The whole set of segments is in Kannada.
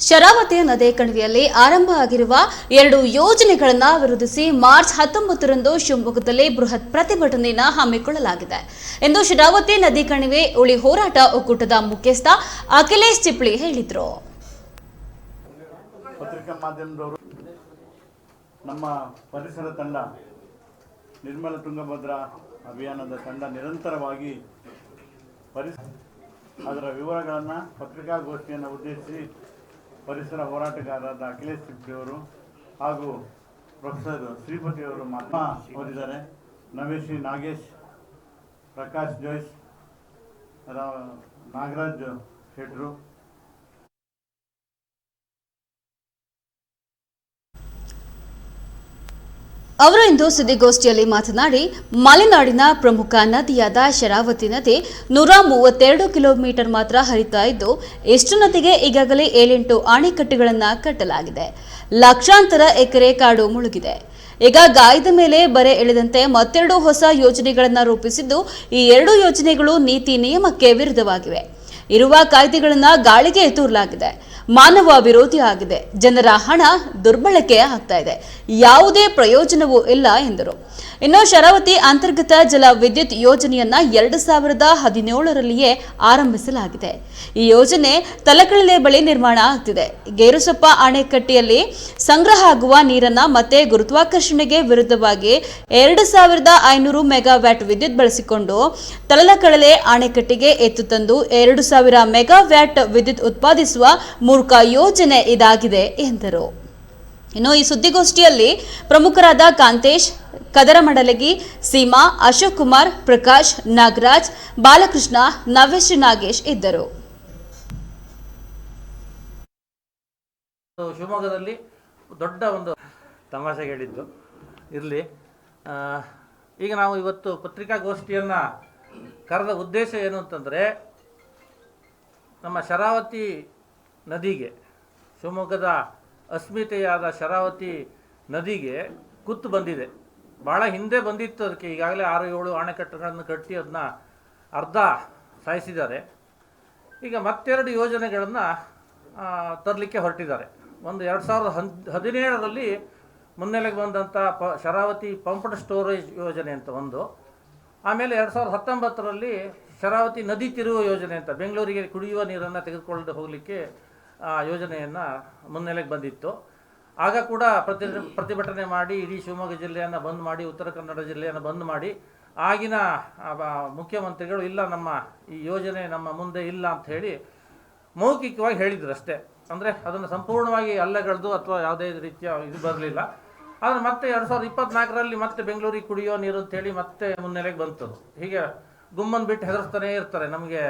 ಶರಾವತಿ ನದಿ ಕಣಿವೆಯಲ್ಲಿ ಆರಂಭ ಆಗಿರುವ ಎರಡು ಯೋಜನೆಗಳನ್ನು ವಿರೋಧಿಸಿ ಮಾರ್ಚ್ ಹತ್ತೊಂಬತ್ತರಂದು ಶಿವಮೊಗ್ಗದಲ್ಲಿ ಬೃಹತ್ ಪ್ರತಿಭಟನೆಯನ್ನು ಹಮ್ಮಿಕೊಳ್ಳಲಾಗಿದೆ. ಎಂದು ಶರಾವತಿ ನದಿ ಕಣಿವೆ ಉಳಿ ಹೋರಾಟ ಒಕ್ಕೂಟದ ಮುಖ್ಯಸ್ಥ ಅಖಿಲೇಶ್ ಚಿಪ್ಳಿ ಹೇಳಿದರು. ನಮ್ಮ ಪರಿಸರ ತಂಡ, ನಿರ್ಮಲ ತುಂಗಭದ್ರಾ ಅಭಿಯಾನದ ತಂಡ ನಿರಂತರವಾಗಿ ಪರಿಸರ ಅದರ ವಿವರಗಳನ್ನು ಪತ್ರಿಕಾಗೋಷ್ಠಿಯನ್ನು ಉದ್ದೇಶಿಸಿ ಪರಿಸರ ಹೋರಾಟಗಾರರಾದ ಅಖಿಲೇಶ್ ಚಿಪ್ಪಿಯವರು ಹಾಗೂ ಪ್ರೊಫೆಸರ್ ಶ್ರೀಪತಿಯವರು ಮಾತ್ರ ಓದಿದ್ದಾರೆ. ನವೇಶ್ರೀ ನಾಗೇಶ್, ಪ್ರಕಾಶ್ ಜೋಯ್ಸ್ ನಾಗರಾಜ್ ಶೆಟ್ರು ಅವರು ಇಂದು ಸುದ್ದಿಗೋಷ್ಠಿಯಲ್ಲಿ ಮಾತನಾಡಿ, ಮಲೆನಾಡಿನ ಪ್ರಮುಖ ನದಿಯಾದ ಶರಾವತಿ ನದಿ ನೂರ ಮೂವತ್ತೆರಡು ಕಿಲೋಮೀಟರ್ ಮಾತ್ರ ಹರಿತಾ ಇದ್ದು, ಎಷ್ಟು ನದಿಗೆ ಈಗಾಗಲೇ ಏಳೆಂಟು ಅಣೆಕಟ್ಟುಗಳನ್ನು ಕಟ್ಟಲಾಗಿದೆ. ಲಕ್ಷಾಂತರ ಎಕರೆ ಕಾಡು ಮುಳುಗಿದೆ. ಈಗ ಗಾಯದ ಮೇಲೆ ಬರೆ ಎಳೆದಂತೆ ಮತ್ತೆರಡು ಹೊಸ ಯೋಜನೆಗಳನ್ನು ರೂಪಿಸಿದ್ದು, ಈ ಎರಡು ಯೋಜನೆಗಳು ನೀತಿ ನಿಯಮಕ್ಕೆ ವಿರುದ್ಧವಾಗಿವೆ. ಇರುವ ಕಾಯ್ದೆಗಳನ್ನು ಗಾಳಿಗೆ ತೂರಲಾಗಿದೆ. ಮಾನವ ವಿರೋಧಿ ಆಗಿದೆ. ಜನರ ಹಣ ದುರ್ಬಳಕೆ ಆಗ್ತಾ ಇದೆ. ಯಾವುದೇ ಪ್ರಯೋಜನವೂ ಇಲ್ಲ ಎಂದರು. ಇನ್ನು ಶರಾವತಿ ಅಂತರ್ಗತ ಜಲ ವಿದ್ಯುತ್ ಯೋಜನೆಯನ್ನ ಎರಡು ಸಾವಿರದ ಹದಿನೇಳರಲ್ಲಿಯೇ ಆರಂಭಿಸಲಾಗಿದೆ. ಈ ಯೋಜನೆ ತಲಕಳಲೆ ಬಳಿ ನಿರ್ಮಾಣ ಆಗ್ತಿದೆ. ಗೇರುಸೊಪ್ಪ ಅಣೆಕಟ್ಟೆಯಲ್ಲಿ ಸಂಗ್ರಹ ಆಗುವ ನೀರನ್ನ ಮತ್ತೆ ಗುರುತ್ವಾಕರ್ಷಣೆಗೆ ವಿರುದ್ಧವಾಗಿ ಎರಡು ಸಾವಿರದ ಐನೂರು ಮೆಗಾವ್ಯಾಟ್ ವಿದ್ಯುತ್ ಬಳಸಿಕೊಂಡು ತಲಕಳಲೆ ಅಣೆಕಟ್ಟೆಗೆ ಎತ್ತು ತಂದು ಎರಡು ಸಾವಿರ ಮೆಗಾವ್ಯಾಟ್ ವಿದ್ಯುತ್ ಉತ್ಪಾದಿಸುವ ಮೂರ್ಖ ಯೋಜನೆ ಇದಾಗಿದೆ ಎಂದರು. ಇನ್ನು ಈ ಸುದ್ದಿಗೋಷ್ಠಿಯಲ್ಲಿ ಪ್ರಮುಖರಾದ ಕಾಂತೇಶ್, ಕದರಮಡಲಗಿ, ಸೀಮಾ ಅಶೋಕ್ ಕುಮಾರ್ ಪ್ರಕಾಶ್, ನಾಗರಾಜ್, ಬಾಲಕೃಷ್ಣ ನವೇಶ್ ನಾಗೇಶ್ ಇದ್ದರು. ಶಿವಮೊಗ್ಗದಲ್ಲಿ ದೊಡ್ಡ ಒಂದು ತಮಾಷೆ ಹೇಳಿದ್ದು. ಇರಲಿ. ಈಗ ನಾವು ಇವತ್ತು ಪತ್ರಿಕಾಗೋಷ್ಠಿಯನ್ನು ಕರೆದ ಉದ್ದೇಶ ಏನು ಅಂತಂದರೆ ನಮ್ಮ ಶರಾವತಿ ನದಿಗೆ, ಶಿವಮೊಗ್ಗದ ಅಸ್ಮಿತೆಯಾದ ಶರಾವತಿ ನದಿಗೆ ಕುತ್ತು ಬಂದಿದೆ. ಭಾಳ ಹಿಂದೆ ಬಂದಿತ್ತು ಅದಕ್ಕೆ. ಈಗಾಗಲೇ ಆರು ಏಳು ಅಣೆಕಟ್ಟುಗಳನ್ನು ಕಟ್ಟಿ ಅದನ್ನ ಅರ್ಧ ಸಾಯಿಸಿದ್ದಾರೆ. ಈಗ ಮತ್ತೆರಡು ಯೋಜನೆಗಳನ್ನು ತರಲಿಕ್ಕೆ ಹೊರಟಿದ್ದಾರೆ. ಒಂದು ಎರಡು ಸಾವಿರದ ಹದ್, ಹದಿನೇಳರಲ್ಲಿ ಮುನ್ನೆಲೆಗೆ ಬಂದಂಥ ಪ, ಶರಾವತಿ ಪಂಪ್ಡ್ ಸ್ಟೋರೇಜ್ ಯೋಜನೆ ಅಂತ ಒಂದು. ಆಮೇಲೆ ಎರಡು ಸಾವಿರದ ಹತ್ತೊಂಬತ್ತರಲ್ಲಿ ಶರಾವತಿ ನದಿ ತಿರುವ ಯೋಜನೆ ಅಂತ ಬೆಂಗಳೂರಿಗೆ ಕುಡಿಯುವ ನೀರನ್ನು ತೆಗೆದುಕೊಂಡು ಹೋಗಲಿಕ್ಕೆ ಆ ಯೋಜನೆಯನ್ನು ಮುನ್ನೆಲೆಗೆ ಬಂದಿತ್ತು. ಆಗ ಕೂಡ ಪ್ರತಿ ಪ್ರತಿಭಟನೆ ಮಾಡಿ ಇಡೀ ಶಿವಮೊಗ್ಗ ಜಿಲ್ಲೆಯನ್ನು ಬಂದ್ ಮಾಡಿ, ಉತ್ತರ ಕನ್ನಡ ಜಿಲ್ಲೆಯನ್ನು ಬಂದ್ ಮಾಡಿ ಆಗಿನ ಮುಖ್ಯಮಂತ್ರಿಗಳು, ಇಲ್ಲ ನಮ್ಮ ಈ ಯೋಜನೆ ನಮ್ಮ ಮುಂದೆ ಇಲ್ಲ ಅಂತ ಹೇಳಿ ಮೌಖಿಕವಾಗಿ ಹೇಳಿದ್ರು ಅಷ್ಟೇ. ಅಂದರೆ ಅದನ್ನು ಸಂಪೂರ್ಣವಾಗಿ ಅಲ್ಲಗಳ್ದು ಅಥವಾ ಯಾವುದೇ ರೀತಿಯ ಇದು ಬರಲಿಲ್ಲ. ಆದರೆ ಮತ್ತೆ ಎರಡು ಸಾವಿರದ ಇಪ್ಪತ್ನಾಲ್ಕರಲ್ಲಿ ಮತ್ತೆ ಬೆಂಗಳೂರಿಗೆ ಕುಡಿಯೋ ನೀರು ಅಂತೇಳಿ ಮತ್ತೆ ಮುನ್ನೆಲೆಗೆ ಬಂತು. ಹೀಗೆ ಗುಮ್ಮನ್ ಬಿಟ್ಟು ಹೆದರ್ಸ್ತಾನೇ ಇರ್ತಾರೆ. ನಮಗೆ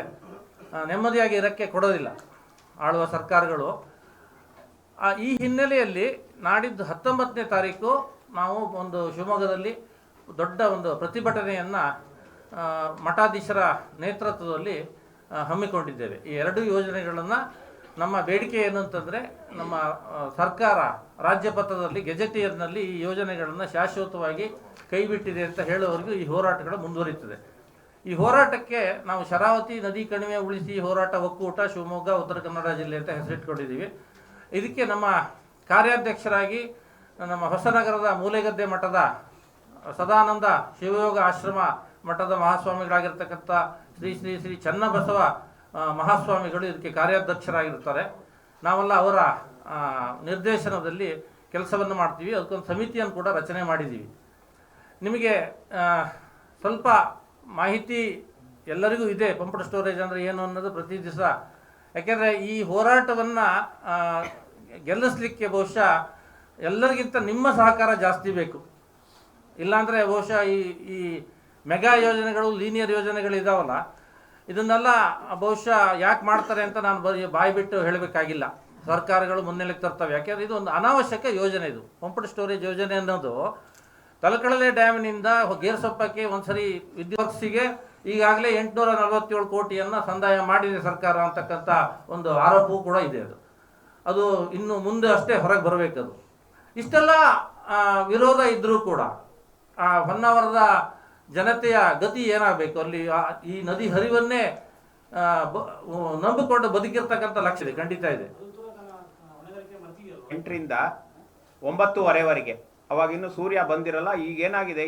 ನೆಮ್ಮದಿಯಾಗಿ ಇರಕ್ಕೆ ಕೊಡೋದಿಲ್ಲ ಆಳುವ ಸರ್ಕಾರಗಳು. ಆ, ಈ ಹಿನ್ನೆಲೆಯಲ್ಲಿ ನಾಡಿದ್ದು ಹತ್ತೊಂಬತ್ತನೇ ತಾರೀಕು ನಾವು ಒಂದು ಶಿವಮೊಗ್ಗದಲ್ಲಿ ದೊಡ್ಡ ಒಂದು ಪ್ರತಿಭಟನೆಯನ್ನು ಮಠಾಧೀಶರ ನೇತೃತ್ವದಲ್ಲಿ ಹಮ್ಮಿಕೊಂಡಿದ್ದೇವೆ. ಈ ಎರಡು ಯೋಜನೆಗಳನ್ನು ನಮ್ಮ ಬೇಡಿಕೆ ಏನು ಅಂತಂದರೆ ನಮ್ಮ ಸರ್ಕಾರ ರಾಜ್ಯ ಪತ್ರದಲ್ಲಿ ಗೆಜೆಟಿಯರ್ನಲ್ಲಿ ಈ ಯೋಜನೆಗಳನ್ನು ಶಾಶ್ವತವಾಗಿ ಕೈಬಿಟ್ಟಿದೆ ಅಂತ ಹೇಳೋವರೆಗೂ ಈ ಹೋರಾಟಗಳು ಮುಂದುವರಿಯುತ್ತದೆ. ಈ ಹೋರಾಟಕ್ಕೆ ನಾವು ಶರಾವತಿ ನದಿ ಕಣಿವೆ ಉಳಿಸಿ ಹೋರಾಟ, ಒಕ್ಕೂಟ, ಶಿವಮೊಗ್ಗ, ಉತ್ತರ ಕನ್ನಡ ಜಿಲ್ಲೆ ಅಂತ ಹೆಸರಿಟ್ಕೊಂಡಿದ್ದೀವಿ. ಇದಕ್ಕೆ ನಮ್ಮ ಕಾರ್ಯಾಧ್ಯಕ್ಷರಾಗಿ ನಮ್ಮ ಹೊಸನಗರದ ಮೂಲೆಗದ್ದೆ ಮಠದ ಸದಾನಂದ ಶಿವಯೋಗ ಆಶ್ರಮ ಮಠದ ಮಹಾಸ್ವಾಮಿಗಳಾಗಿರ್ತಕ್ಕಂಥ ಶ್ರೀ ಶ್ರೀ ಶ್ರೀ ಚನ್ನಬಸವ ಮಹಾಸ್ವಾಮಿಗಳು ಇದಕ್ಕೆ ಕಾರ್ಯಾಧ್ಯಕ್ಷರಾಗಿರ್ತಾರೆ ನಾವೆಲ್ಲ ಅವರ ನಿರ್ದೇಶನದಲ್ಲಿ ಕೆಲಸವನ್ನು ಮಾಡ್ತೀವಿ. ಅದಕ್ಕೊಂದು ಸಮಿತಿಯನ್ನು ಕೂಡ ರಚನೆ ಮಾಡಿದ್ದೀವಿ. ನಿಮಗೆ ಸ್ವಲ್ಪ ಮಾಹಿತಿ ಎಲ್ಲರಿಗೂ ಇದೆ. ಪಂಪ್ಡ್ ಸ್ಟೋರೇಜ್ ಅಂದರೆ ಏನು ಅನ್ನೋದು ಪ್ರತಿ ದಿವಸ. ಯಾಕೆಂದರೆ ಈ ಹೋರಾಟವನ್ನು ಗೆಲ್ಲಿಸ್ಲಿಕ್ಕೆ ಬಹುಶಃ ಎಲ್ಲರಿಗಿಂತ ನಿಮ್ಮ ಸಹಕಾರ ಜಾಸ್ತಿ ಬೇಕು. ಇಲ್ಲಾಂದರೆ ಬಹುಶಃ ಈ ಈ ಮೆಗಾ ಯೋಜನೆಗಳು, ಲೀನಿಯರ್ ಯೋಜನೆಗಳು ಇದಾವಲ್ಲ ಇದನ್ನೆಲ್ಲ ಬಹುಶಃ ಯಾಕೆ ಮಾಡ್ತಾರೆ ಅಂತ ನಾನು ಬಾಯಿ ಬಿಟ್ಟು ಹೇಳಬೇಕಾಗಿಲ್ಲ. ಸರ್ಕಾರಗಳು ಮುನ್ನೆಲೆಗೆ ತರ್ತವೆ. ಯಾಕೆಂದ್ರೆ ಇದು ಒಂದು ಅನಾವಶ್ಯಕ ಯೋಜನೆ ಇದು. ಪಂಪ್ಡ್ ಸ್ಟೋರೇಜ್ ಯೋಜನೆ ಅನ್ನೋದು ತಲಕಡಲೆ ಡ್ಯಾಮಿನಿಂದ ಗೇರ್ಸೊಪ್ಪಕ್ಕೆ ಒಂದ್ಸರಿ ವಿದ್ಯುತ್ ವರ್ಕ್ಸಿಗೆ ಈಗಾಗಲೇ ಎಂಟುನೂರ ನಲವತ್ತೇಳು ಕೋಟಿಯನ್ನು ಸಂದಾಯ ಮಾಡಿದೆ ಸರ್ಕಾರ ಅಂತಕ್ಕಂಥ ಒಂದು ಆರೋಪವೂ ಕೂಡ ಇದೆ ಅದು. ಅದು ಇನ್ನು ಮುಂದೆ ಅಷ್ಟೇ ಹೊರಗೆ ಬರಬೇಕದು. ಇಷ್ಟೆಲ್ಲ ವಿರೋಧ ಇದ್ದರೂ ಕೂಡ, ಆ, ಹೊನ್ನಾವರದ ಜನತೆಯ ಗತಿ ಏನಾಗಬೇಕು? ಅಲ್ಲಿ ಈ ನದಿ ಹರಿವನ್ನೇ ನಂಬಿಕೊಂಡು ಬದುಕಿರ್ತಕ್ಕಂಥ ಲಕ್ಷ ಇದೆ. ಖಂಡಿತ ಇದೆ. ಎಂಟರಿಂದ ಒಂಬತ್ತುವರೆವರೆಗೆ. ಅವಾಗಿನ್ನು ಸೂರ್ಯ ಬಂದಿರಲ್ಲ, ಈಗ ಏನಾಗಿದೆ?